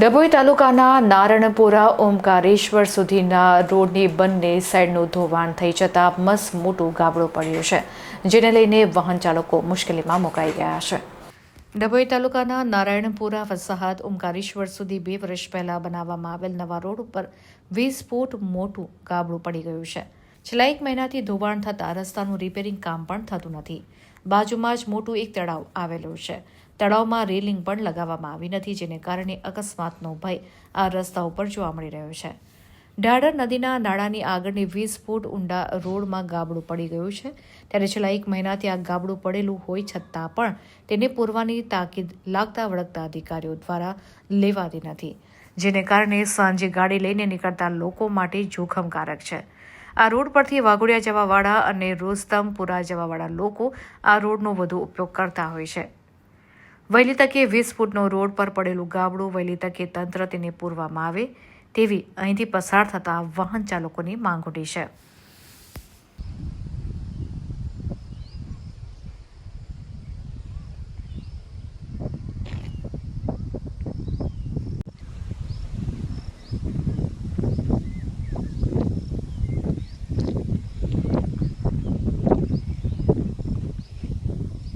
ડભોઈ તાલુકાના નારણપુરા ઓમકારેશ્વર સુધીના રોડની બંને સાઈડનું ધોવાણ થઈ જતાં મસ મોટું ગાબડું પડ્યું છે, જેને લઈને વાહન ચાલકો મુશ્કેલીમાં મુકાઈ ગયા છે. ડભોઈ તાલુકાના નારાયણપુરા વસાહત ઓમકારેશ્વર સુધી બે વર્ષ પહેલા બનાવવામાં આવેલ નવા રોડ ઉપર વીસ ફૂટ મોટું ગાબડું પડી ગયું છે. છેલ્લા એક મહિનાથી ધોવાણ થતાં રસ્તાનું રિપેરિંગ કામ પણ થતું નથી. બાજુમાં જ મોટું એક તળાવ આવેલું છે. તળાવમાં રેલિંગ પણ લગાવવામાં આવી નથી, જેને કારણે અકસ્માતનો ભય આ રસ્તા ઉપર જોવા મળી રહ્યો છે. ઢાઢર નદીના નાળાની આગળની વીસ ફૂટ ઊંડા રોડમાં ગાબડું પડી ગયું છે. ત્યારે છેલ્લા એક મહિનાથી આ ગાબડું પડેલું હોય છતાં પણ તેને પૂરવાની તાકીદ લાગતા વળગતા અધિકારીઓ દ્વારા લેવાતી નથી, જેને કારણે સાંજે ગાડી લઈને નીકળતા લોકો માટે જોખમકારક છે. આ રોડ પરથી વાઘોડિયા જવાવાળા અને રોસ્તમપુરા જવાવાળા લોકો આ રોડનો વધુ ઉપયોગ કરતા હોય છે. વહેલી તકે વીસ ફૂટનો રોડ પર પડેલું ગાબડું વહેલી તકે તંત્ર તેને પૂરવામાં આવે તેવી અહીંથી પસાર થતા વાહન ચાલકોની માંગ ઉઠી છે.